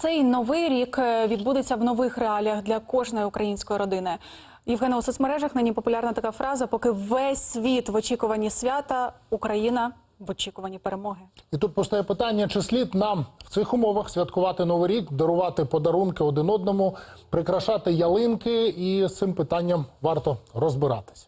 цей новий рік е, відбудеться в нових реаліях для кожної української родини. Євгена, у соцмережах нині популярна така фраза: поки весь світ в очікуванні свята, Україна в очікуванні перемоги. І тут постає питання: чи слід нам в цих умовах святкувати новий рік, дарувати подарунки один одному, прикрашати ялинки, і з цим питанням варто розбиратися.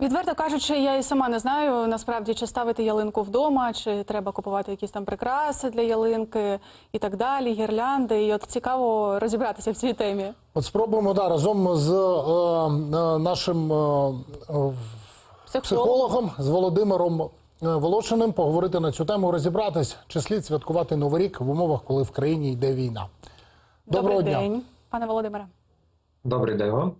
Відверто кажучи, я і сама не знаю насправді, чи ставити ялинку вдома, чи треба купувати якісь там прикраси для ялинки і так далі, гірлянди. І от цікаво розібратися в цій темі. От спробуємо да, разом з е, е, нашим е, е, Психолог. психологом з Володимиром е, Волошиним поговорити на цю тему, розібратись, чи слід святкувати новий рік в умовах, коли в країні йде війна. Доброго Добрий дня. день, пане Володимире. Добрий день вам.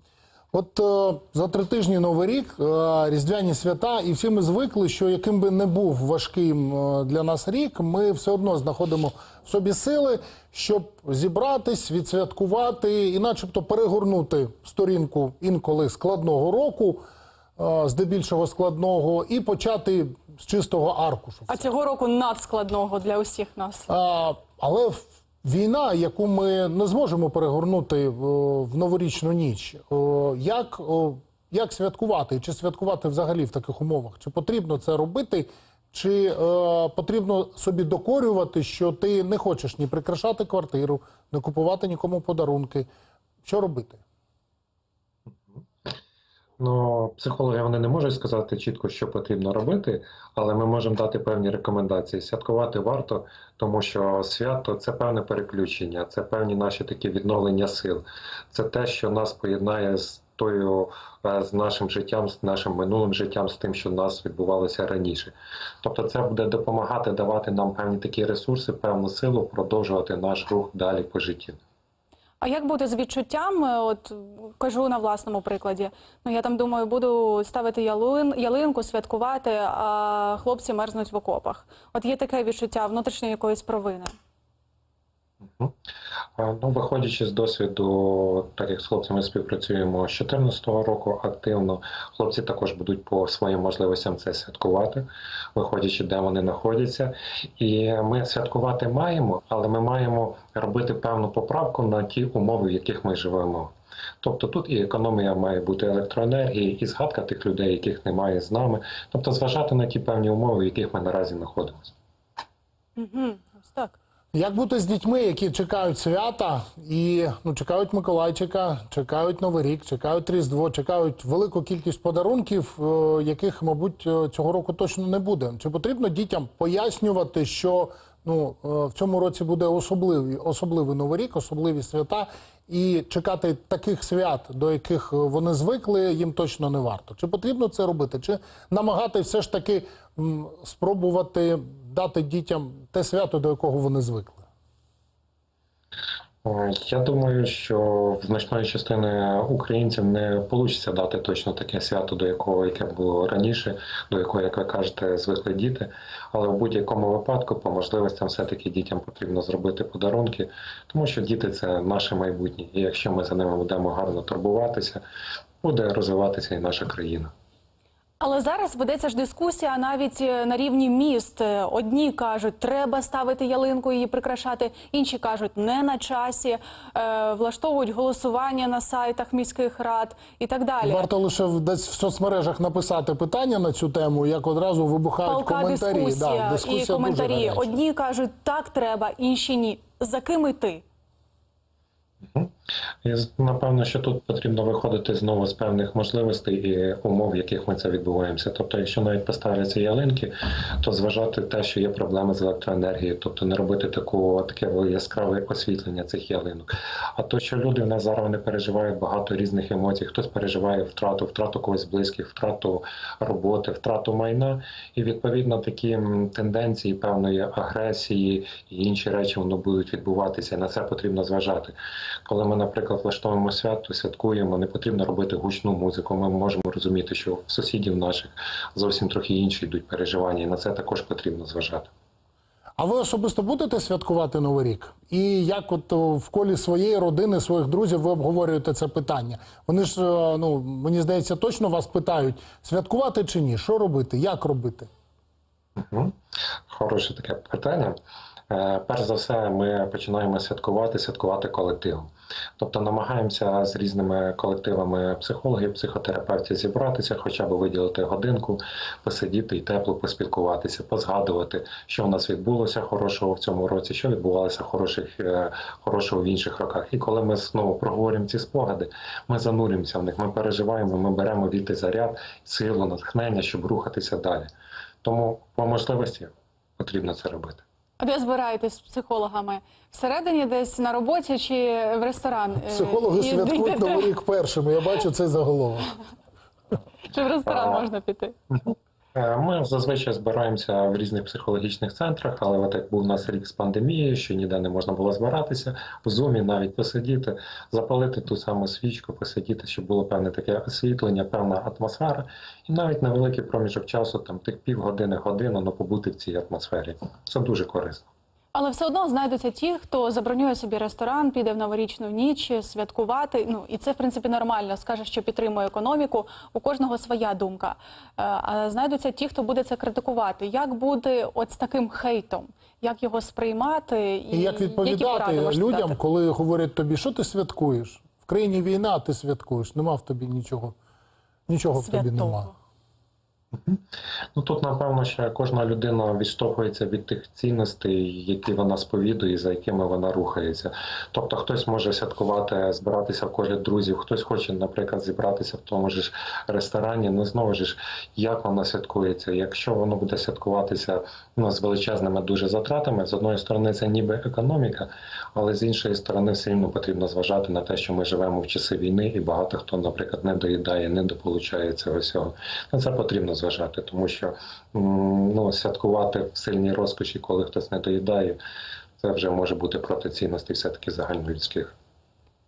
От е, за три тижні новий рік, е, різдвяні свята, і всі ми звикли, що яким би не був важким е, для нас рік, ми все одно знаходимо в собі сили, щоб зібратись, відсвяткувати і, начебто, перегорнути сторінку інколи складного року, е, здебільшого складного, і почати з чистого аркушу. А цього року надскладного для усіх нас. А, але в- війна, яку ми не зможемо перегорнути в, в новорічну ніч, як, як святкувати? Чи святкувати взагалі в таких умовах? Чи потрібно це робити? Чи е, потрібно собі докорювати, що ти не хочеш ні прикрашати квартиру, не купувати нікому подарунки? Що робити? Ну, психологи вони не можуть сказати чітко, що потрібно робити, але ми можемо дати певні рекомендації. Святкувати варто, тому що свято це певне переключення, це певні наші такі відновлення сил. Це те, що нас поєднає з тою, е, з нашим життям, з нашим минулим життям, з тим, що в нас відбувалося раніше. Тобто, це буде допомагати давати нам певні такі ресурси, певну силу продовжувати наш рух далі по житті. А як бути з відчуттям? От кажу на власному прикладі. Ну я там думаю, буду ставити ялин, ялинку, святкувати, а хлопці мерзнуть в окопах. От є таке відчуття внутрішньої якоїсь провини. Мгм. Ну, виходячи з досвіду, так як з хлопцями співпрацюємо з 2014 року активно, хлопці також будуть по своїм можливостям це святкувати, виходячи, де вони знаходяться. І ми святкувати маємо, але ми маємо робити певну поправку на ті умови, в яких ми живемо. Тобто тут і економія має бути електроенергії, і згадка тих людей, яких немає з нами, тобто зважати на ті певні умови, в яких ми наразі знаходимося. Угу, ось так. Як бути з дітьми, які чекають свята і ну, чекають Миколайчика, чекають Новий рік, чекають Різдво, чекають велику кількість подарунків, е, яких, мабуть, е, цього року точно не буде. Чи потрібно дітям пояснювати, що ну, е, в цьому році буде особливий, особливий Новий рік, особливі свята, і чекати таких свят, до яких вони звикли, їм точно не варто. Чи потрібно це робити? Чи намагати все ж таки спробувати дати дітям те свято, до якого вони звикли? Е, Я думаю, що значної частини українців не вийде дати точно таке свято, до якого яке було раніше, до якого, як ви кажете, звикли діти. Але в будь-якому випадку, по можливостям, все-таки дітям потрібно зробити подарунки, тому що діти це наше майбутнє. І якщо ми за ними будемо гарно турбуватися, буде розвиватися і наша країна. Але зараз ведеться ж дискусія навіть е, на рівні міст. Е, Одні кажуть, треба ставити ялинку її прикрашати. Інші кажуть, не на часі, е, влаштовують голосування на сайтах міських рад і так далі. Варто лише в- десь в соцмережах написати питання на цю тему, як одразу вибухають Палка коментарі. дискусія, Да, дискусія і коментарі. Одні кажуть, так треба, інші ні. За ким йти? З- напевно, що тут потрібно виходити знову з певних можливостей і умов, в яких ми це відбуваємося. Тобто, якщо навіть поставляться ялинки, то зважати те, що є проблеми з електроенергією, тобто не робити таку таке яскраве освітлення цих ялинок. А то, що люди в нас зараз вони переживають багато різних емоцій, хтось переживає втрату, втрату когось близьких, втрату роботи, втрату майна, і відповідно такі тенденції певної агресії і інші речі воно будуть відбуватися. На це потрібно зважати. Коли ми, наприклад, влаштовуємо свято, святкуємо, не потрібно робити гучну музику. Ми можемо розуміти, що в сусідів наших зовсім трохи інші йдуть переживання, і на це також потрібно зважати. А ви особисто будете святкувати Новий рік? І як от в колі своєї родини, своїх друзів ви обговорюєте це питання? Вони ж, е, ну мені здається, точно вас питають, святкувати чи ні? Що робити? Як робити? Мгм. Хороше таке питання. Е, Перш за все, ми починаємо святкувати, святкувати колективом. Тобто намагаємося з різними колективами психологів, психотерапевтів зібратися, хоча б виділити годинку, посидіти і тепло поспілкуватися, позгадувати, що в нас відбулося хорошого в цьому році, що відбувалося хороших, е, хорошого в інших роках. І коли ми знову проговорюємо ці спогади, ми занурюємося в них, ми переживаємо, ми беремо віти заряд, силу, натхнення, щоб рухатися далі. Тому по можливості потрібно це робити. А де збираєтесь з психологами? Всередині десь на роботі чи в ресторан? е, Психологи і святкують йдете? Новий рік першими. Я бачу цей заголовок. Чи в ресторан можна піти? Е, Ми зазвичай збираємося в різних психологічних центрах, але от як був у нас рік з пандемією, що ніде не можна було збиратися, в зумі навіть посидіти, запалити ту саму свічку, посидіти, щоб було певне таке освітлення, певна атмосфера, і навіть невеликий проміжок часу, там тих півгодини, годину, ну побути в цій атмосфері. Це дуже корисно. Але все одно знайдуться ті, хто забронює собі ресторан, піде в новорічну ніч святкувати. Ну і це в принципі нормально. Скаже, що підтримує економіку. У кожного своя думка. Е, А знайдуться ті, хто буде це критикувати. Як буде от з таким хейтом? Як його сприймати і, І як відповідати можете людям, дати? коли говорять тобі, що ти святкуєш? В країні війна, ти святкуєш. Нема в тобі нічого. Нічого в тобі нема. Ну тут напевно ще кожна людина відштовхується від тих цінностей, які вона сповідує, за якими вона рухається. Тобто, хтось може святкувати, збиратися в колі друзів, хтось хоче, наприклад, зібратися в тому ж ресторані. Ну знову ж, як воно святкується. Якщо воно буде святкуватися ну, з величезними дуже затратами, з одної сторони це ніби економіка, але з іншої сторони все рівно потрібно зважати на те, що ми живемо в часи війни, і багато хто, наприклад, не доїдає, не дополучає цього всього. На це потрібно зважати, тому що ну, святкувати в сильній розкоші, коли хтось не доїдає, це вже може бути проти цінностей все-таки загальнолюдських.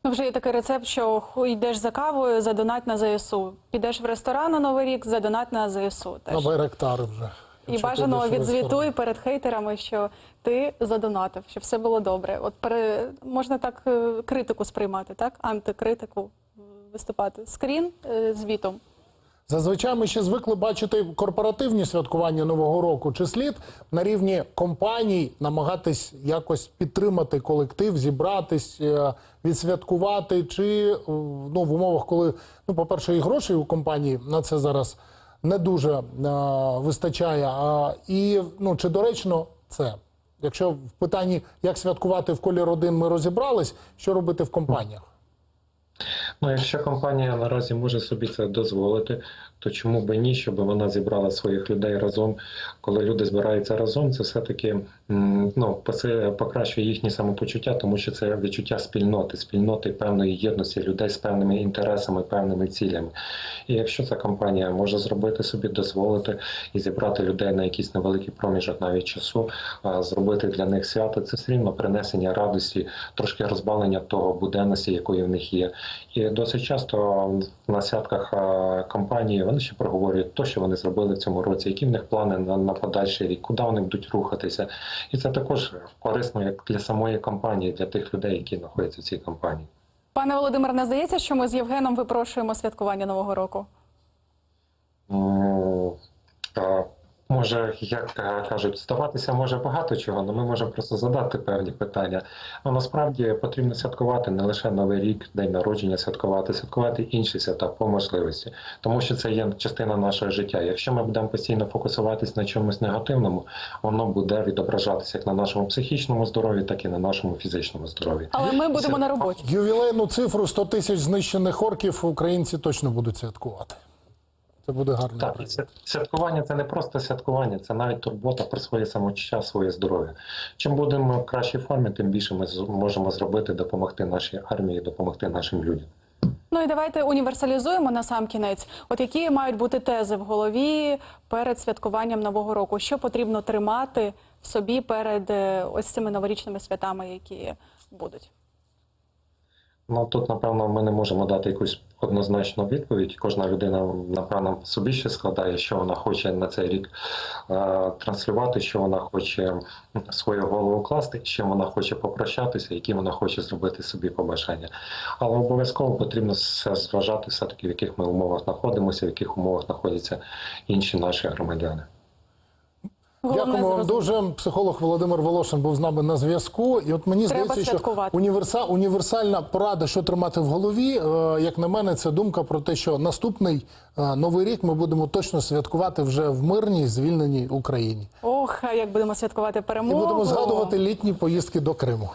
Ну, вже є такий рецепт, що йдеш за кавою, задонать на ЗСУ. Підеш в ресторан на Новий рік, задонать на ЗСУ. На Теж. байрактари вже. І бажано відзвітуй перед хейтерами, що ти задонатив, що все було добре. От пере... можна так е, критику сприймати, так? Антикритику виступати. Скрін е, звітом. Зазвичай ми ще звикли бачити корпоративні святкування Нового року. Чи слід на рівні компаній намагатись якось підтримати колектив, зібратись, е, відсвяткувати, чи е, ну, в умовах, коли, ну, по-перше, і грошей у компанії на це зараз не дуже е, вистачає. А, і ну, чи доречно це? Якщо в питанні, як святкувати в колі родин, ми розібрались, що робити в компаніях? Ну, якщо компанія наразі може собі це дозволити, то чому би ні, щоб вона зібрала своїх людей разом. Коли люди збираються разом, це все-таки ну, покращує їхнє самопочуття, тому що це відчуття спільноти, спільноти певної єдності людей з певними інтересами, певними цілями. І якщо ця компанія може зробити собі, дозволити і зібрати людей на якийсь невеликий проміжок навіть часу, а, зробити для них свято, це все рівно принесення радості, трошки розбавлення того буденності, якої в них є. І досить часто на святках компанії вони ще проговорюють то, що вони зробили в цьому році, які в них плани на, на подальший рік, куди вони будуть рухатися. І це також корисно як для самої компанії, для тих людей, які знаходяться в цій компанії. Пане Володимир, не здається, що ми з Євгеном випрошуємо святкування Нового року? Ну, а, Може, як кажуть, здаватися може багато чого, але ми можемо просто задати певні питання. Ну насправді потрібно святкувати не лише Новий рік, день народження, святкувати, святкувати інші свята по можливості, тому що це є частина нашого життя. Якщо ми будемо постійно фокусуватись на чомусь негативному, воно буде відображатися як на нашому психічному здоров'ї, так і на нашому фізичному здоров'ї. Але ми будемо на роботі. Ювілейну цифру 100 тисяч знищених орків українці точно будуть святкувати. Це буде гарний Так, святкування це не просто святкування, це навіть турбота про своє самочуття, своє здоров'я. Чим будемо в кращій формі, тим більше ми з- можемо зробити, допомогти нашій армії, допомогти нашим людям. Ну і давайте універсалізуємо на сам кінець. От які мають бути тези в голові перед святкуванням Нового року? Що потрібно тримати в собі перед е, ось цими новорічними святами, які будуть? Ну тут, напевно, ми не можемо дати якусь однозначну відповідь. Кожна людина, напевно, собі ще складає, що вона хоче на цей рік е, транслювати, що вона хоче свою голову класти, з чим вона хоче попрощатися, які вона хоче зробити собі побажання. Але обов'язково потрібно все зважати, все-таки в яких ми умовах знаходимося, в яких умовах знаходяться інші наші громадяни. Головне Дякуємо вам дуже. Психолог Володимир Волошин був з нами на зв'язку. І от мені Треба здається, святкувати. що універса... універсальна порада, що тримати в голові, е, як на мене, це думка про те, що наступний е, новий рік ми будемо точно святкувати вже в мирній, звільненій Україні. Ох, а як будемо святкувати І перемогу. будемо згадувати літні поїздки до Криму.